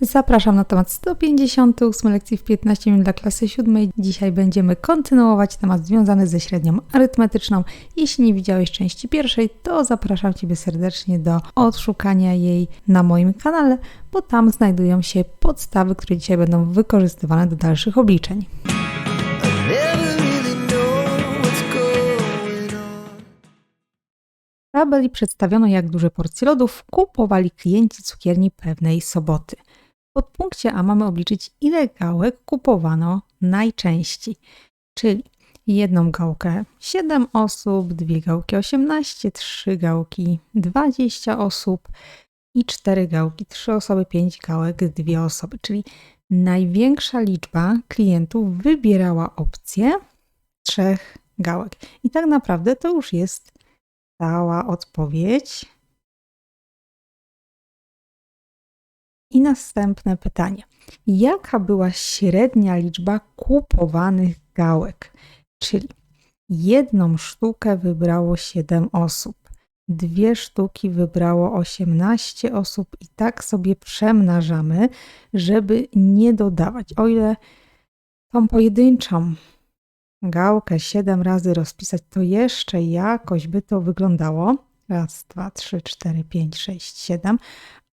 Zapraszam na temat 158 lekcji w 15 minut dla klasy 7. Dzisiaj będziemy kontynuować temat związany ze średnią arytmetyczną. Jeśli nie widziałeś części pierwszej, to zapraszam Ciebie serdecznie do odszukania jej na moim kanale, bo tam znajdują się podstawy, które dzisiaj będą wykorzystywane do dalszych obliczeń. Tabeli przedstawiono, jak duże porcje lodów kupowali klienci cukierni pewnej soboty. Podpunkcie A mamy obliczyć, ile gałek kupowano najczęściej, czyli jedną gałkę 7 osób, dwie gałki 18, trzy gałki 20 osób i cztery gałki 3 osoby, 5 gałek 2 osoby, czyli największa liczba klientów wybierała opcję trzech gałek. I tak naprawdę to już jest cała odpowiedź. I następne pytanie. Jaka była średnia liczba kupowanych gałek? Czyli jedną sztukę wybrało 7 osób, dwie sztuki wybrało 18 osób i tak sobie przemnażamy, żeby nie dodawać. O ile tą pojedynczą gałkę 7 razy rozpisać, to jeszcze jakoś by to wyglądało. Raz, dwa, trzy, cztery, pięć, sześć, siedem.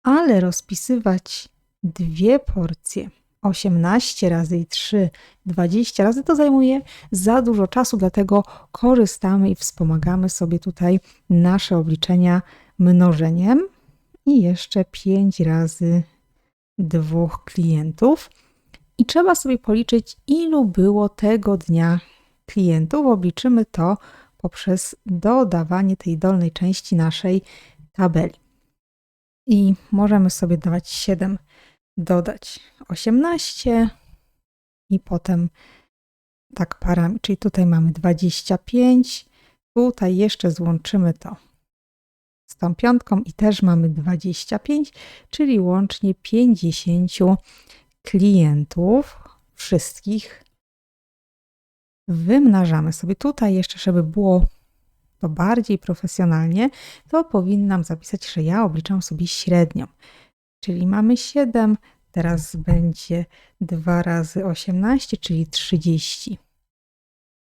Ale rozpisywać dwie porcje 18 razy i 3, 20 razy to zajmuje za dużo czasu, dlatego korzystamy i wspomagamy sobie tutaj nasze obliczenia mnożeniem i jeszcze 5 razy dwóch klientów. I trzeba sobie policzyć, ilu było tego dnia klientów. Obliczymy to poprzez dodawanie tej dolnej części naszej tabeli. I możemy sobie dawać 7, dodać 18 i potem tak parami, czyli tutaj mamy 25, tutaj jeszcze złączymy to z tą piątką i też mamy 25, czyli łącznie 50 klientów wszystkich. Wymnażamy sobie tutaj jeszcze, żeby było to bardziej profesjonalnie, to powinnam zapisać, że ja obliczam sobie średnią. Czyli mamy 7, teraz będzie 2 razy 18, czyli 30.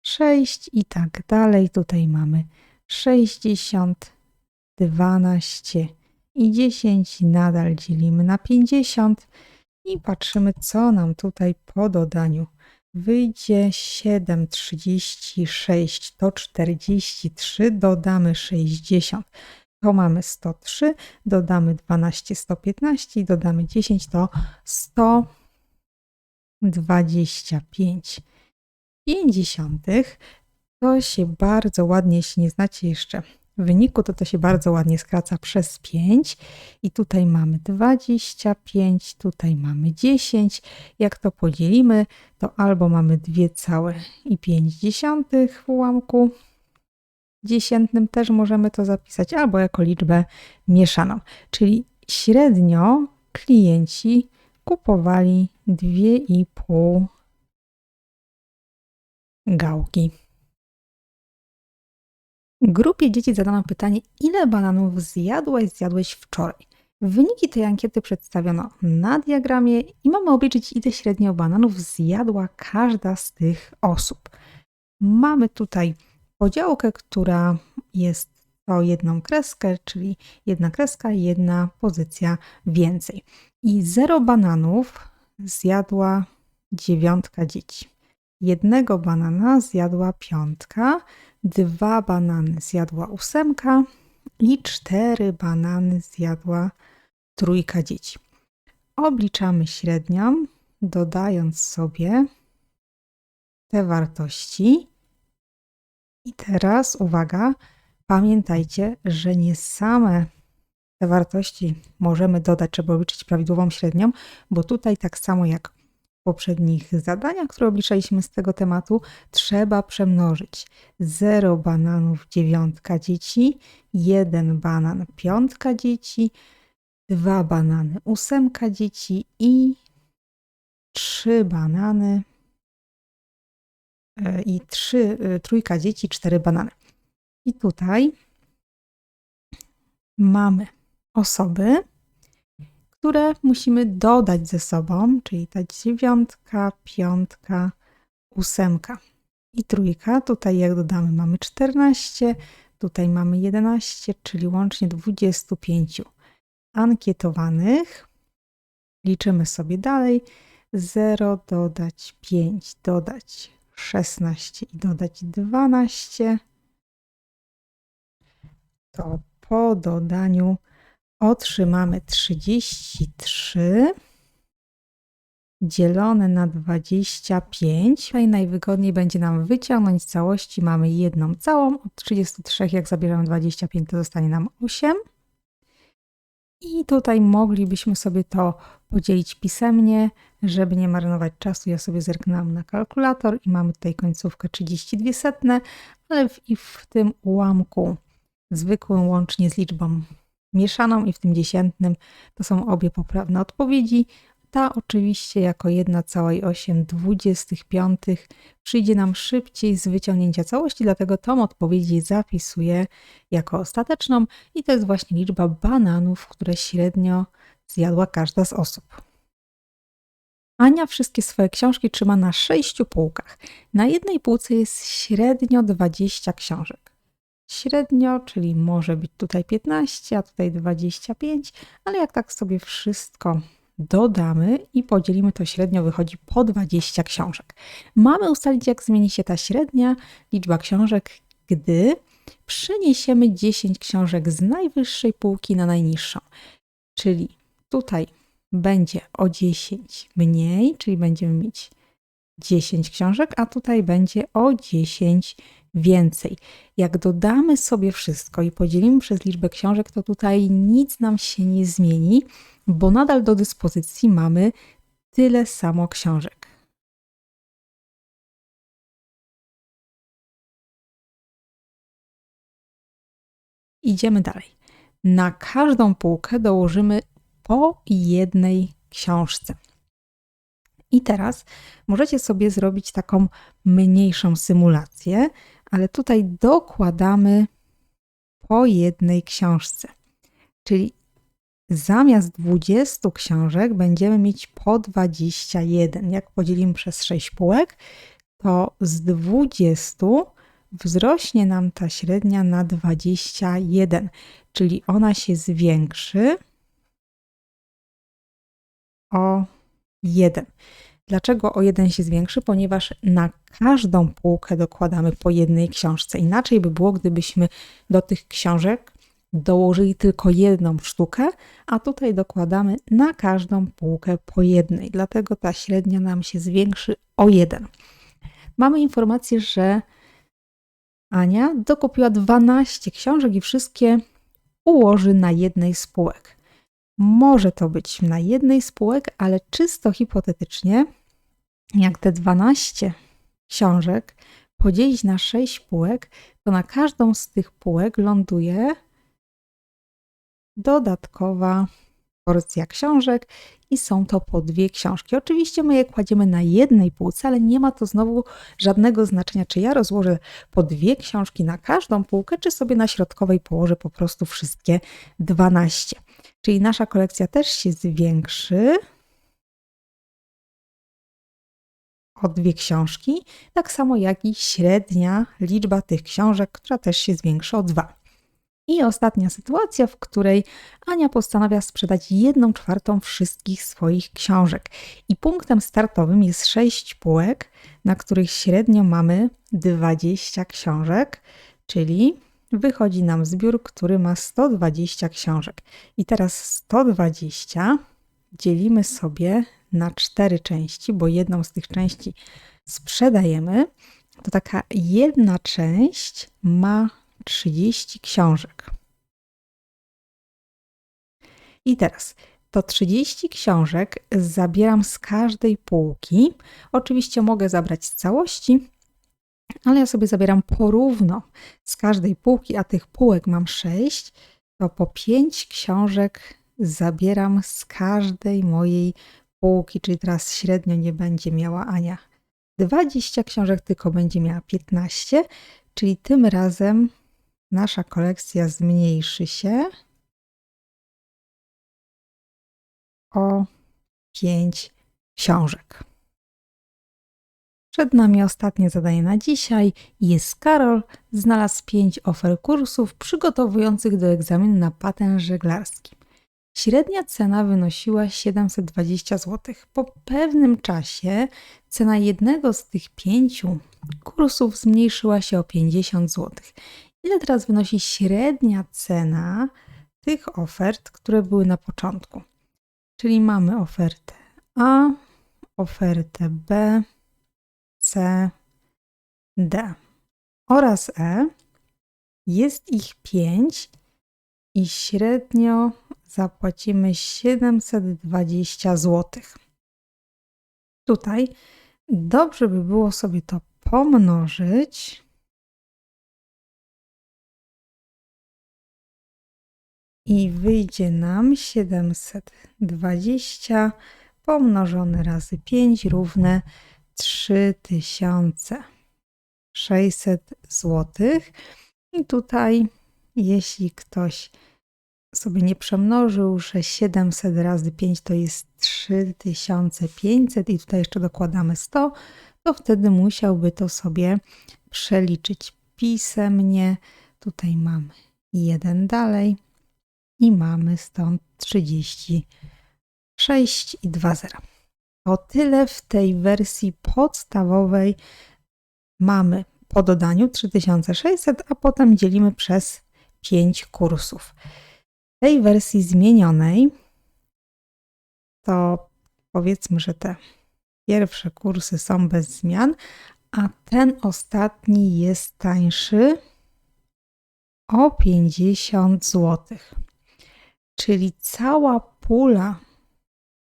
6 i tak dalej. Tutaj mamy 60, 12 i 10. Nadal dzielimy na 50 i patrzymy, co nam tutaj po dodaniu wyjdzie 7,36 to 43, dodamy 60, to mamy 103, dodamy 12, 115 i dodamy 10 to 125 50. To się bardzo ładnie, jeśli nie znacie jeszcze wyniku, to to się bardzo ładnie skraca przez 5 i tutaj mamy 25, tutaj mamy 10. Jak to podzielimy, to albo mamy 2,5 w ułamku dziesiętnym też możemy to zapisać, albo jako liczbę mieszaną. Czyli średnio klienci kupowali 2,5 gałki. Grupie dzieci zadano pytanie, ile bananów zjadłeś, zjadłeś wczoraj. Wyniki tej ankiety przedstawiono na diagramie i mamy obliczyć, ile średnio bananów zjadła każda z tych osób. Mamy tutaj podziałkę, która jest o jedną kreskę, czyli jedna kreska, jedna pozycja więcej. I zero bananów zjadła dziewiątka dzieci. Jednego banana zjadła piątka, dwa banany zjadła ósemka i cztery banany zjadła trójka dzieci. Obliczamy średnią, dodając sobie te wartości. I teraz uwaga, pamiętajcie, że nie same te wartości możemy dodać, trzeba obliczyć prawidłową średnią, bo tutaj tak samo jak poprzednich zadaniach, które obliczaliśmy z tego tematu, trzeba przemnożyć 0 bananów dziewiątka dzieci, 1 banan piątka dzieci, 2 banany ósemka dzieci i 3 banany e, i 3, e, trójka dzieci, 4 banany. I tutaj mamy osoby, które musimy dodać ze sobą, czyli ta dziewiątka, piątka, ósemka i trójka. Tutaj jak dodamy mamy 14, tutaj mamy 11, czyli łącznie 25 ankietowanych. Liczymy sobie dalej. 0 dodać 5, dodać 16 i dodać 12. To po dodaniu otrzymamy 33 dzielone na 25. Tutaj najwygodniej będzie nam wyciągnąć z całości. Mamy jedną całą. Od 33 jak zabierzemy 25 to zostanie nam 8. I tutaj moglibyśmy sobie to podzielić pisemnie, żeby nie marnować czasu. Ja sobie zerknęłam na kalkulator i mamy tutaj końcówkę 32 setne, ale w, i w tym ułamku zwykłym łącznie z liczbą mieszaną i w tym dziesiętnym to są obie poprawne odpowiedzi. Ta oczywiście jako 1,8 25 przyjdzie nam szybciej z wyciągnięcia całości, dlatego tą odpowiedź zapisuję jako ostateczną i to jest właśnie liczba bananów, które średnio zjadła każda z osób. Ania wszystkie swoje książki trzyma na sześciu półkach. Na jednej półce jest średnio 20 książek. Średnio, czyli może być tutaj 15, a tutaj 25, ale jak tak sobie wszystko dodamy i podzielimy to średnio, wychodzi po 20 książek. Mamy ustalić, jak zmieni się ta średnia liczba książek, gdy przeniesiemy 10 książek z najwyższej półki na najniższą. Czyli tutaj będzie o 10 mniej, czyli będziemy mieć 10 książek, a tutaj będzie o 10 więcej. Jak dodamy sobie wszystko i podzielimy przez liczbę książek, to tutaj nic nam się nie zmieni, bo nadal do dyspozycji mamy tyle samo książek. Idziemy dalej. Na każdą półkę dołożymy po jednej książce. I teraz możecie sobie zrobić taką mniejszą symulację, ale tutaj dokładamy po jednej książce. Czyli zamiast 20 książek będziemy mieć po 21. Jak podzielimy przez 6 półek, to z 20 wzrośnie nam ta średnia na 21, czyli ona się zwiększy o 1. Dlaczego o jeden się zwiększy? Ponieważ na każdą półkę dokładamy po jednej książce. Inaczej by było, gdybyśmy do tych książek dołożyli tylko jedną sztukę, a tutaj dokładamy na każdą półkę po jednej. Dlatego ta średnia nam się zwiększy o jeden. Mamy informację, że Ania dokupiła 12 książek i wszystkie ułoży na jednej z półek. Może to być na jednej z półek, ale czysto hipotetycznie, jak te 12 książek podzielić na 6 półek, to na każdą z tych półek ląduje dodatkowa porcja książek i są to po dwie książki. Oczywiście my je kładziemy na jednej półce, ale nie ma to znowu żadnego znaczenia, czy ja rozłożę po dwie książki na każdą półkę, czy sobie na środkowej położę po prostu wszystkie 12. Czyli nasza kolekcja też się zwiększy o dwie książki, tak samo jak i średnia liczba tych książek, która też się zwiększy o dwa. I ostatnia sytuacja, w której Ania postanawia sprzedać jedną czwartą wszystkich swoich książek. I punktem startowym jest 6 półek, na których średnio mamy 20 książek, czyli wychodzi nam zbiór, który ma 120 książek. I teraz 120 dzielimy sobie na cztery części, bo jedną z tych części sprzedajemy. To taka jedna część ma 30 książek. I teraz to 30 książek zabieram z każdej półki. Oczywiście mogę zabrać z całości, ale ja sobie zabieram porówno z każdej półki, a tych półek mam 6, to po 5 książek zabieram z każdej mojej półki, czyli teraz średnio nie będzie miała Ania 20 książek, tylko będzie miała 15, czyli tym razem nasza kolekcja zmniejszy się o 5 książek. Przed nami ostatnie zadanie na dzisiaj. Jest Karol. Znalazł 5 ofer kursów przygotowujących do egzaminu na patent żeglarski. Średnia cena wynosiła 720 zł. Po pewnym czasie cena jednego z tych pięciu kursów zmniejszyła się o 50 zł. Ile teraz wynosi średnia cena tych ofert, które były na początku? Czyli mamy ofertę A, ofertę B, C, D oraz E. Jest ich 5 i średnio zapłacimy 720 zł. Tutaj dobrze by było sobie to pomnożyć. I wyjdzie nam 720 pomnożone razy 5 równe 3600 zł. I tutaj, jeśli ktoś sobie nie przemnożył, że 700 razy 5 to jest 3500 i tutaj jeszcze dokładamy 100, to wtedy musiałby to sobie przeliczyć pisemnie. Tutaj mamy 1 dalej i mamy stąd 36 i 2 zera. To tyle w tej wersji podstawowej mamy po dodaniu 3600, a potem dzielimy przez 5 kursów. W tej wersji zmienionej to powiedzmy, że te pierwsze kursy są bez zmian, a ten ostatni jest tańszy o 50 zł. Czyli cała pula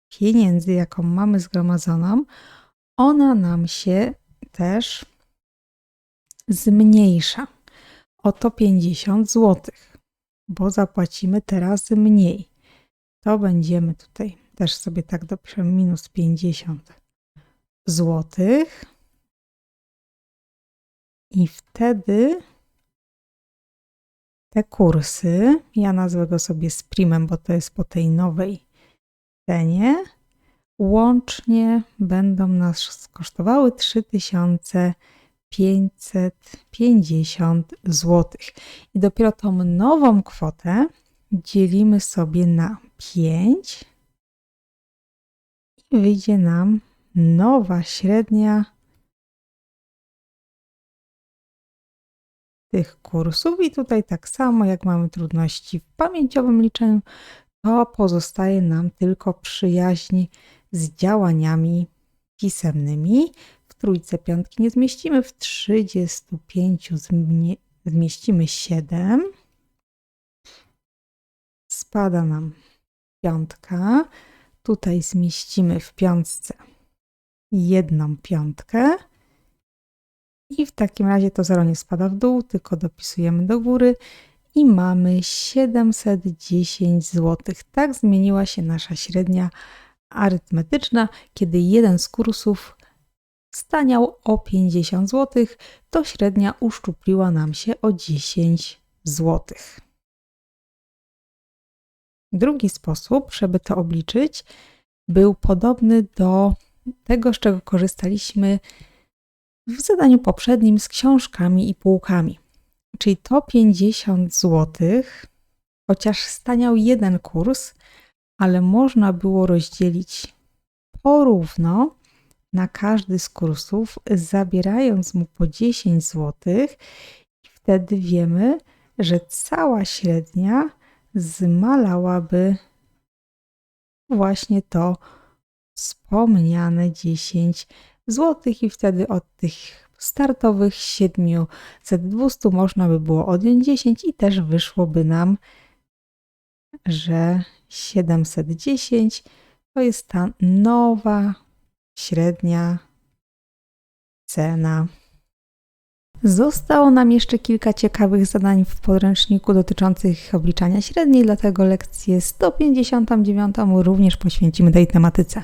pieniędzy, jaką mamy zgromadzoną, ona nam się też zmniejsza o to 50 zł, bo zapłacimy teraz mniej. To będziemy tutaj też sobie tak dopiszemy minus 50 zł. I wtedy te kursy, ja nazwę go sobie z primem, bo to jest po tej nowej łącznie będą nas kosztowały 3550 zł. I dopiero tą nową kwotę dzielimy sobie na 5 i wyjdzie nam nowa średnia tych kursów. I tutaj tak samo jak mamy trudności w pamięciowym liczeniu, to pozostaje nam tylko przyjaźń z działaniami pisemnymi. W trójce piątki nie zmieścimy, w 35 zmie- zmieścimy 7. Spada nam piątka. Tutaj zmieścimy w piątce jedną piątkę. I w takim razie to zero nie spada w dół, tylko dopisujemy do góry i mamy 710 zł. Tak zmieniła się nasza średnia arytmetyczna, kiedy jeden z kursów staniał o 50 zł, to średnia uszczupliła nam się o 10 zł. Drugi sposób, żeby to obliczyć, był podobny do tego, z czego korzystaliśmy w zadaniu poprzednim z książkami i półkami. Czyli to 50 zł, chociaż staniał jeden kurs, ale można było rozdzielić porówno na każdy z kursów, zabierając mu po 10 zł, i wtedy wiemy, że cała średnia zmalałaby właśnie to wspomniane 10 zł, i wtedy od tych startowych 700-200 można by było odjąć 10 i też wyszłoby nam, że 710 to jest ta nowa średnia cena. Zostało nam jeszcze kilka ciekawych zadań w podręczniku dotyczących obliczania średniej, dlatego lekcję 159 również poświęcimy tej tematyce.